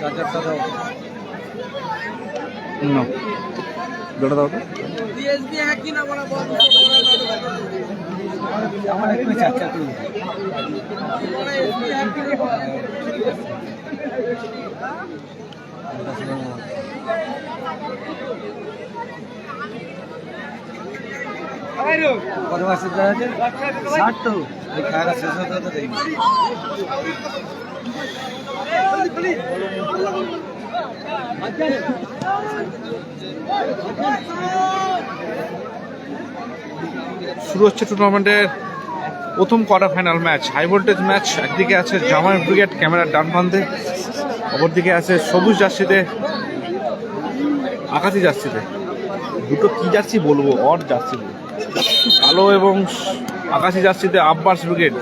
চার্জারটা দাও তো আমার একটু চার্জার তুই কত মাসের ষাট তো। খাওয়া শেষ হতে হতে দেখি শুরু হচ্ছে টুর্নামেন্টের প্রথম quarter final match high voltage match একদিকে আছে জামাই ব্রিগেড ক্যামেরার ডান প্রান্তে অপরদিকে আছে সবুজ জার্সিতে, আকাশি জার্সিতে। দুটো কি জার্সি বলব? Or jersey. কালো এবং আকাশি জার্সিতে Abbas brigade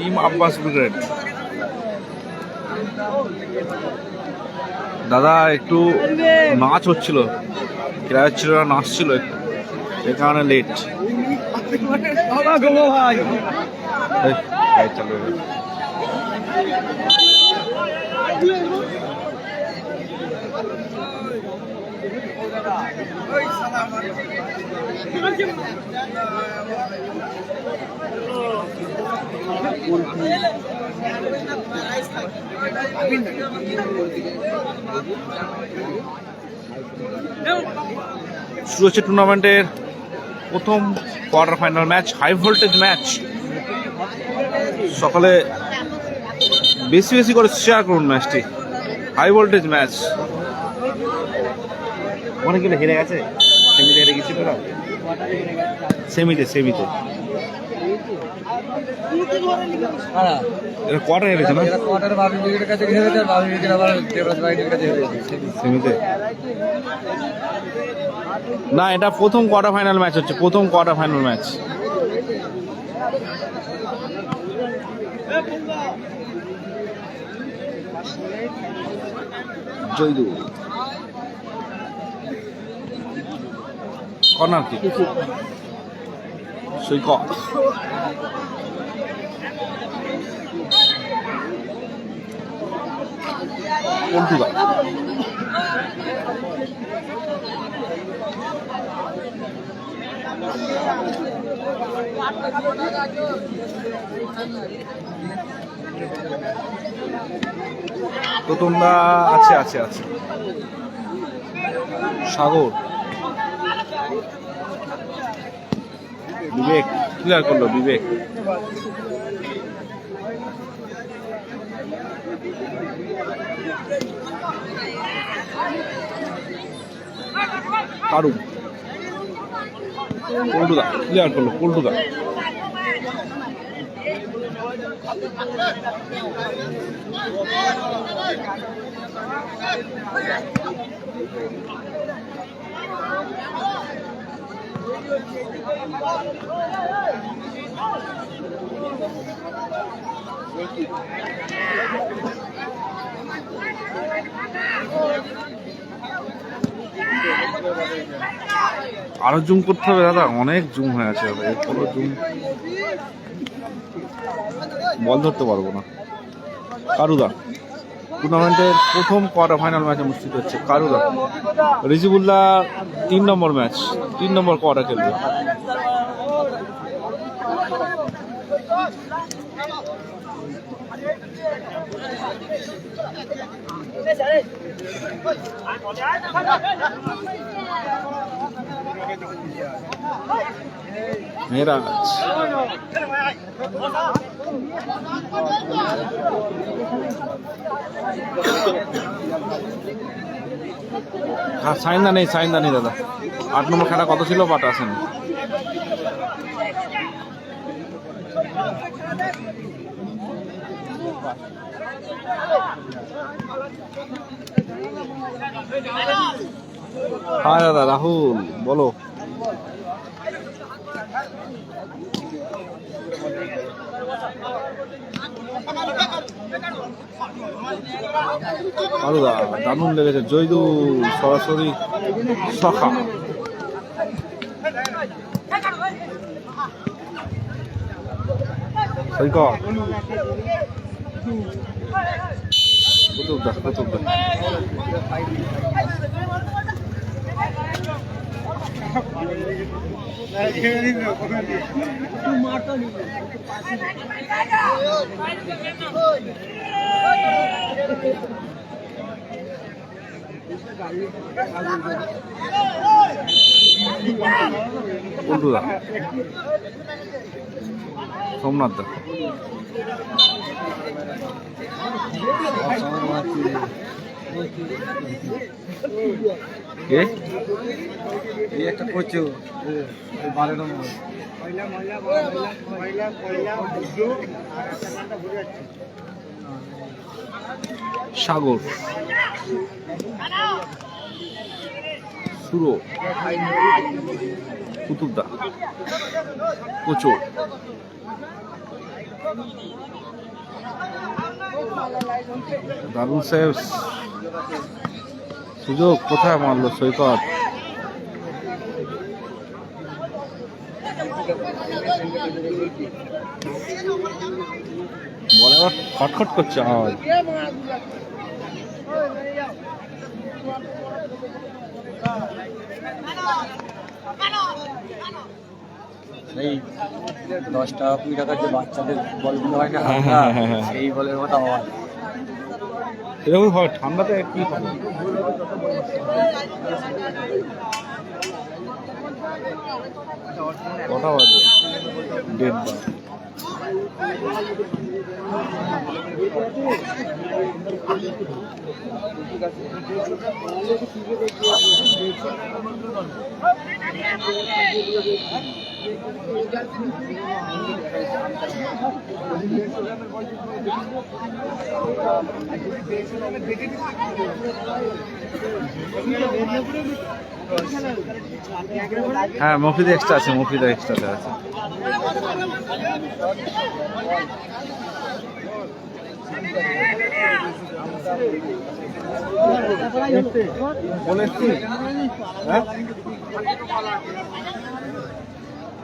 team Abbas brigade দাদা একটু নাচ হচ্ছিল। ক্রীড়া হচ্ছিল না নাচছিল একটু। সে কারণে লেট ভাই। চালু হয়ে গেল। শুরু হচ্ছে টুর্নামেন্টের প্রথম quarter final match, high voltage match. সকালে বেশি বেশি করে শেয়ার করুন ম্যাচটি। High voltage match. অনেক গেলে হেরে গেছে? সেমিতে হেরে গেছিল ওরা সেমিতে সেমিতে। কোয়ার্টার হেরেছে না? কোয়ার্টার বাবি কাছে হেরেছে আর বাবি ব্রিগেড আবার দেবরাজ বাইকের কাছে হেরেছে সেমিতে। না এটা প্রথম কোয়ার্টার ফাইনাল ম্যাচ হচ্ছে প্রথম কোয়ার্টার ফাইনাল ম্যাচ জয়দু কর্নার কি? সৈকত। তোমরা আছে আছে আছে। সাগর। বিবেক ক্লিয়ার করল বিবেক। কারু পল্টুদা ক্লিয়ার করল পল্টুদা। আরও জুম করতে হবে, দাদা। অনেক জুম হয়ে আছে এরপরও জুম। বল ধরতে পারব না। কারুদা। টুর্নামেন্টের প্রথম কোয়ার্টার ফাইনাল ম্যাচ অনুষ্ঠিত হচ্ছে কারুদা রিজিবুল্লাহ তিন নম্বর ম্যাচ তিন নম্বর কোয়ার্টার খেলবে মেরাজ হ্যাঁ সাইনদা নেই সাইনদা নেই দাদা। আট নম্বর খেলা কত ছিল? বাট আসেনি হ্যাঁ দাদা রাহুল বলো। আলুদা দারুণ লেগেছে। জয়দু সরাসরি সখা। সৈকত। পল্টুদা সোমনাথ দা এই একটা সাগর। সুরো। কুতুবদা। কোচো দারুণ সাহেব সুযোগ কোথায় মারলো সৈকত? বলে খটখট করছে আওয়াজ। সেই দশ টাকা কুড়ি টাকার যে বাচ্চাদের বলগুলো হয় না হ্যাঁ, হ্যাঁ, হ্যাঁ। সেই বলের মতো আওয়াজ। এরকম হয় ঠান্ডাতে কি হবে কটা বাজে? দেড়টা। দেখে হ্যাঁ মফিদ এক্সট্রা আছে, মফিদ এক্সট্রাতে আছে।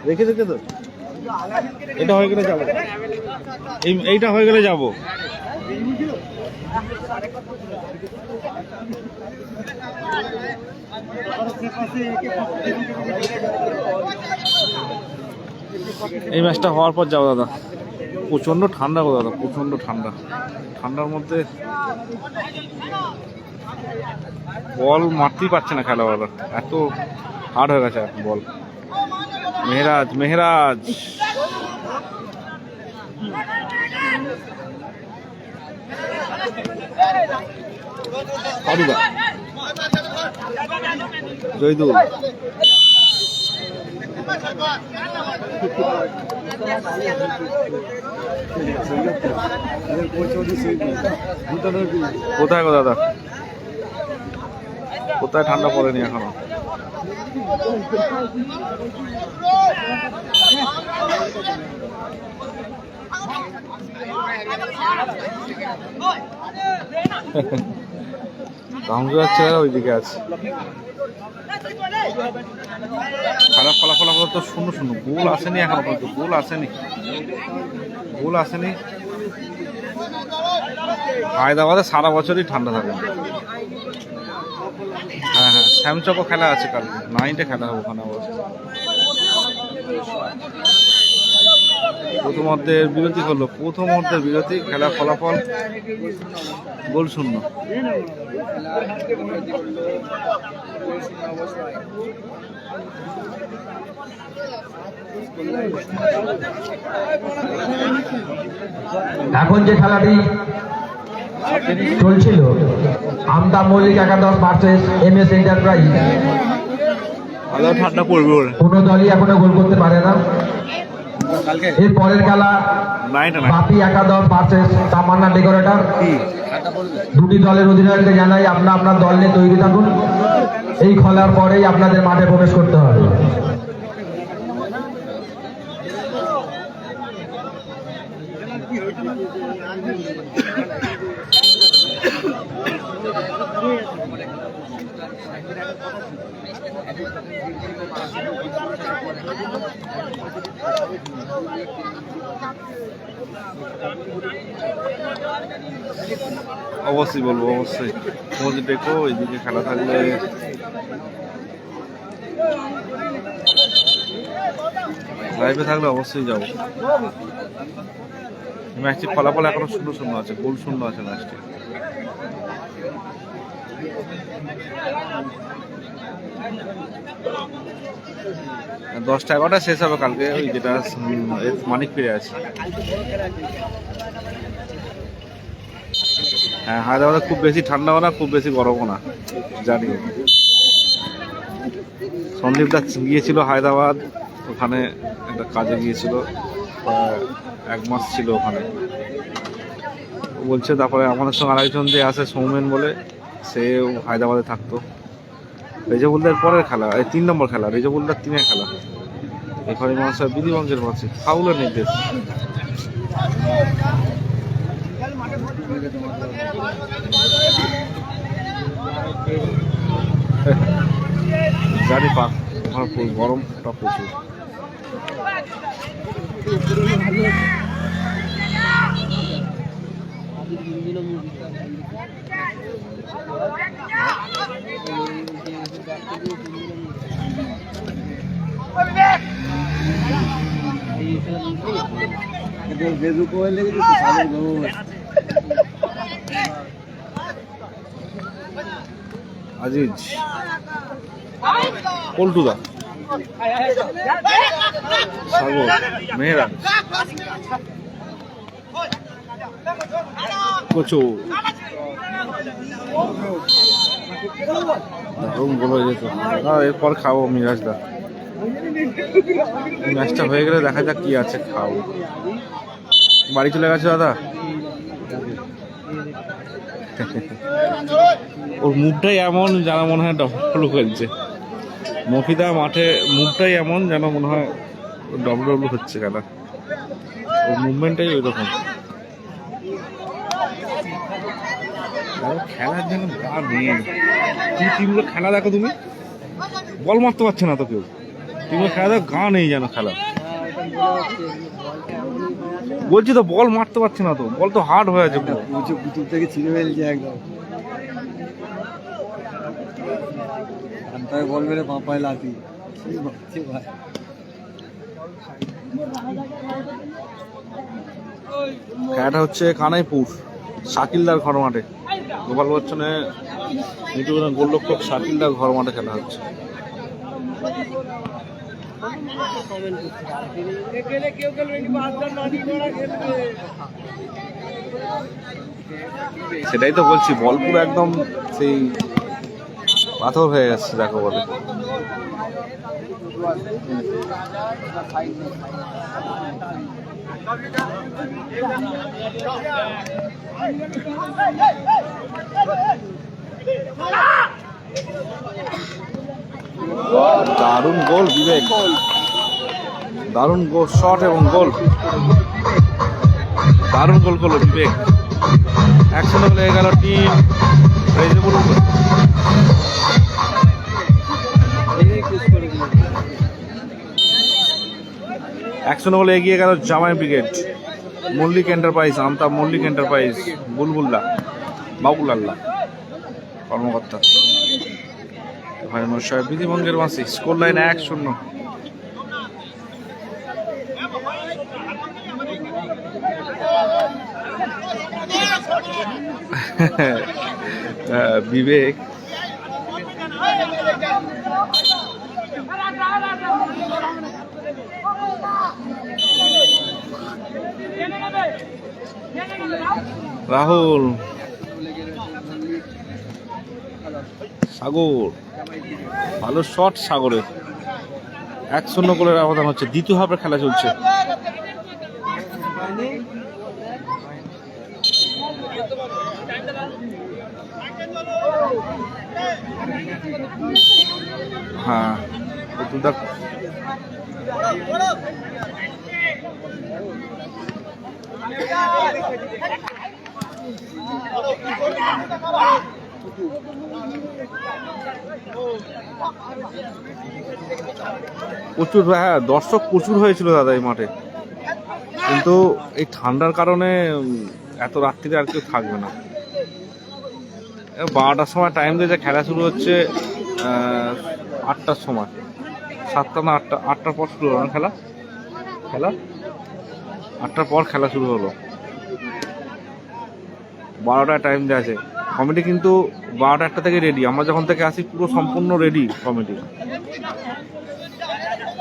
রেখে রেখে তো এটা হয়ে গেলে যাব। এই, এইটা হয়ে গেলে যাব। এই ম্যাচটা হওয়ার পর যাব দাদা। প্রচণ্ড ঠান্ডা গো দাদা, প্রচণ্ড ঠান্ডা। ঠান্ডার মধ্যে বল মারতেই পারছে না খেলাওয়ালা এত হার্ড হয়ে গেছে বল। মেহরাজ মেহরাজ। জয়দুল। কোথায় গো দাদা? কোথায় ঠান্ডা পড়েনি এখনও? গামজুয়ার ছেলেরা ওইদিকে আছে। খারাপ ফলাফল তো শূন্য শূন্য। গোল আসেনি এখন পর্যন্ত গোল আসেনি। গোল আসেনি। হায়দ্রাবাদে সারা বছরই ঠান্ডা থাকে। হ্যাঁ হ্যাঁ শ্যামচকও খেলা আছে কালকে। নাইনটে খেলা হবে ওখানে আবার প্রথম অর্ধের বিরতি করল প্রথম অর্ধের বিরতি খেলার ফলাফল গোল শূন্য। এখন যে খেলাটি চলছিল আমদা মল্লিক একাদশ ভার্সেস এম এস এন্টারপ্রাইজ ঠান্ডা পড়বে কোনো দলই এখনও গোল করতে পারে না। এর পরের খেলা বাপি একাদশ ভার্সেস তামান্না ডেকোরেটর দুটি দলের অধিনায়ককে জানাই আপনার আপনার দল নিয়ে তৈরি থাকুন। এই খেলার পরেই আপনাদের মাঠে প্রবেশ করতে হবে অবশ্যই বলব, অবশ্যই। খোঁজ দেখো এইদিকে খেলা থাকলে। লাইভে থাকলে অবশ্যই যাব। ম্যাচটির ফলাফল এখনও শূন্য শূন্য আছে গোল শূন্য আছে ম্যাচটি দশটা এগারোটা শেষ হবে কালকে, ওই যেটা মানিক ফিরে আছে। হ্যাঁ হায়দ্রাবাদে খুব বেশি ঠান্ডাও না, খুব বেশি গরমও না, জানি। সন্দীপ দা গিয়েছিল হায়দ্রাবাদ, ওখানে একটা কাজে গিয়েছিল এক মাস ছিল ওখানে। বলছে, তারপরে আমাদের সঙ্গে আরেকজন যে আছে, সৌমেন বলে সেও হায়দ্রাবাদে থাকতো। রেজাবুলদার পরের খেলা, এই তিন নম্বর খেলা, রেজাবুলদার তিনের খেলা। এখানে মহাশয় বিধিবঙ্গের পাশে ফাউলের নির্দেশ। জানি পাক ওখানে পুরো গরমটা প্রচুর। ফেসবুক মোবাইল লেগেছে তো আজিজ। পল্টুদা। সাগর। মেহরা। কচু হয়ে এরপর খাব মিরাজদা ম্যাচটা হয়ে গেলে দেখা যাক কি আছে, খাব। বাড়ি চলে গেছে দাদা? ওর মুখটাই এমন যেন মনে হয় ডবল খেলছে মফিদা মাঠে মুখটাই এমন যেন মনে হয় ডবল হচ্ছে খেলা ওর মুভমেন্টটাই ওই রকম খেলার জন্য নেই। কি টিমগুলো খেলা দেখো তুমি? বল মারতে পারছে না তো কেউ। টিমগুলো খেলা দেখো, গা নেই যেন খেলা। বলছি তো বল মারতে পারছি না তো। বল তো হার্ড হয়ে আছে কুতুব থেকে ছিঁড়ে ফেলছে একদম। বল মেরে পাপায় লাতি ভাই? খেলাটা হচ্ছে কানাইপুর শাকিলদার ঘর মাঠে। গোপাল বচ্চনে গোলরক্ষক শাকিলদার ঘর মাঠে খেলা হচ্ছে। সেটাই তো বলছি বল পুরো একদম সেই পাথর হয়ে গেছে দেখো বলে। দারুণ গোল, বিবেক। দারুণ গোল, শট এবং গোল। দারুণ গোল করল বিবেক। একশো লেগে গেল টিম একশো বলে এগিয়ে গেল জামাই brigade. Mallik enterprise Amta Mallik enterprise Bulbulla Babul আল্লাহ কর্মকর্তা। মশাই বিধিভঙ্গের মাসি স্কোর লাইন এক শূন্য। বিবেক। রাহুল। সাগর। ভালো শট সাগরের এক শূন্য গোলের ব্যবধান হচ্ছে দ্বিতীয় হাফের খেলা চলছে হ্যাঁ প্রচুর হ্যাঁ দর্শক প্রচুর হয়েছিল দাদা এই মাঠে। কিন্তু এই ঠান্ডার কারণে এত রাত্রিরে আর কেউ থাকবে না। বারোটার সময় টাইম দিয়েছে খেলা শুরু হচ্ছে আটটার সময়। সাতটা না, আটটা, আটটার পর শুরু হলো না খেলা? খেলা? আটটার পর খেলা শুরু হলো। বারোটায় টাইম দেওয়া আছে। কমিটি কিন্তু বারোটা একটা থেকে রেডি আমরা যখন থেকে আসি, পুরো সম্পূর্ণ রেডি কমিটি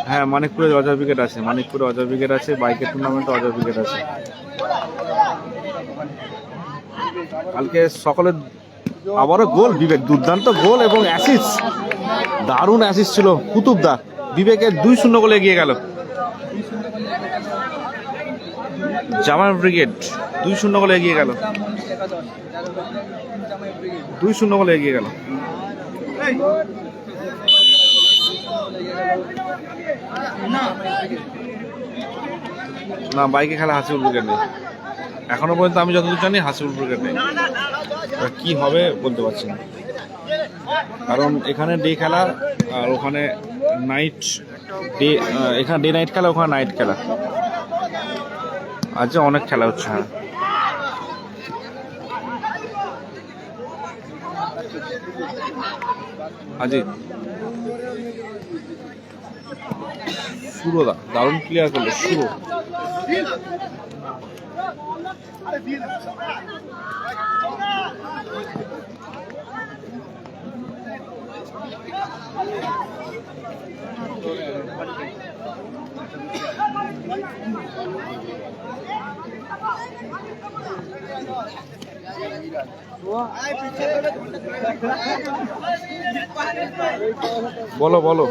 হ্যাঁ মানিকপুরে অজয় উইকেট আছে। মানিকপুরে অজয় উইকেট আছে, বাইকের টুর্নামেন্টে অজয় উইকেট আছে। কালকে সকালে আবারও গোল, বিবেক। দুর্দান্ত গোল এবং অ্যাসিস দারুণ অ্যাসিস ছিল কুতুবদা বিবেকের দুই শূন্য গোলে এগিয়ে গেল। জামাই ব্রিগেড দুই শূন্য গোলে এগিয়ে গেল। দুই শূন্য গোলে এগিয়ে গেল। না, বাইকে খেলা হাসিবুল ব্রিগেড নেই এখনও পর্যন্ত আমি যতদূর জানি হাসিবুল ব্রিগেড নেই কি হবে বলতে পারছি না। কারণ এখানে ডে খেলা আর ওখানে নাইট ডে এখানে ডে নাইট খেলা, ওখানে নাইট খেলা। আজ অনেক খেলা হচ্ছে। হ্যাঁ আজি সুরদা দারুণ ক্লিয়ার করল সুরো বলো বলো।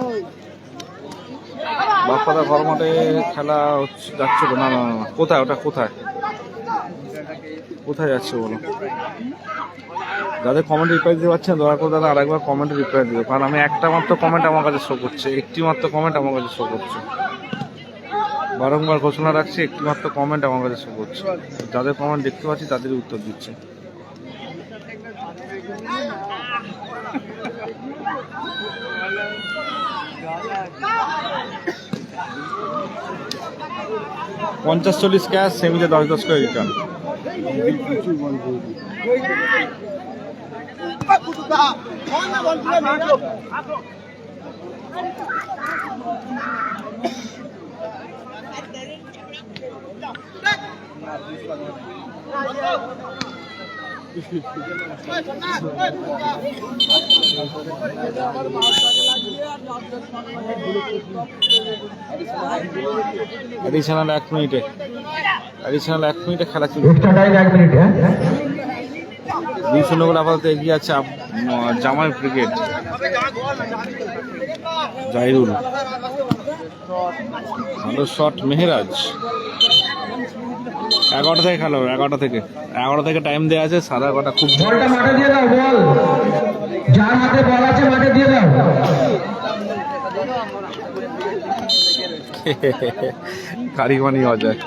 বাপ্পাদা ঘর মাঠে খেলা হচ্ছে যাচ্ছে না না না, কোথায়? ওটা কোথায়? কোথায় যাচ্ছে বলো? যাদের কমেন্ট রিপ্লাই দিতে পারছেন দয়া করে দাদা আরেকবার কমেন্টে রিপ্লাই দিবে কারণ আমি একটা মাত্র কমেন্ট আমার কাছে শো করছে একটি মাত্র কমেন্ট আমার কাছে শো করছে। বারংবার ঘোষণা রাখছি একটি মাত্র কমেন্ট আমার কাছে শো করছে। যাদের কমেন্ট দেখতে পাচ্ছি তাদেরই উত্তর দিচ্ছে। পঞ্চাশ চল্লিশ ক্যাশ সেমিতে দশ দশ করে রিটার্ন অ্যাডিশনাল এক মিনিটে অ্যাডিশনাল এক মিনিটে খেলা এক মিনিট হ্যাঁ দুই শূন্য গোল আপাতত এগিয়ে আছে জামাই ব্রিগেড জাহিরুল ভালো শট মেহেরাজ। এগারোটা থেকে খেলো এগারোটা থেকে। এগারোটা থেকে টাইম দেওয়া আছে সাড়ে এগারোটা খুব বলটা মাঠে দিয়ে দাও বল। যার হাতে বল আছে মাঠে দিয়ে দাও। কারিগমানি অজয়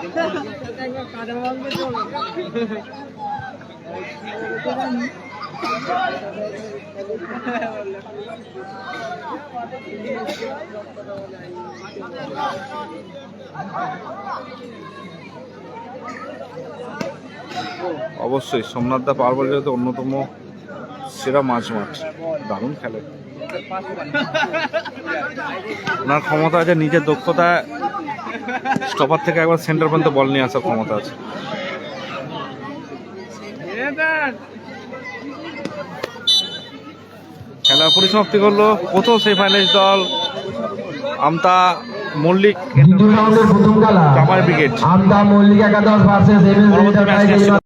অবশ্যই, সোমনাথ দা পাওয়ার বল যেহেতু অন্যতম সেরা মাছ মাঠ, দারুণ খেলে। ওনার ক্ষমতা আছে, নিজের দক্ষতা স্টপার থেকে একবার সেন্টার পর্যন্ত বল নিয়ে আসার ক্ষমতা আছে। খেলা পরিসমাপ্তি করল, প্রথম সেমিফাইনালিস্ট দল আমতা মল্লিক খেলা। ব্রিগেড। আমদা মল্লিক একাদশ ভার্সেস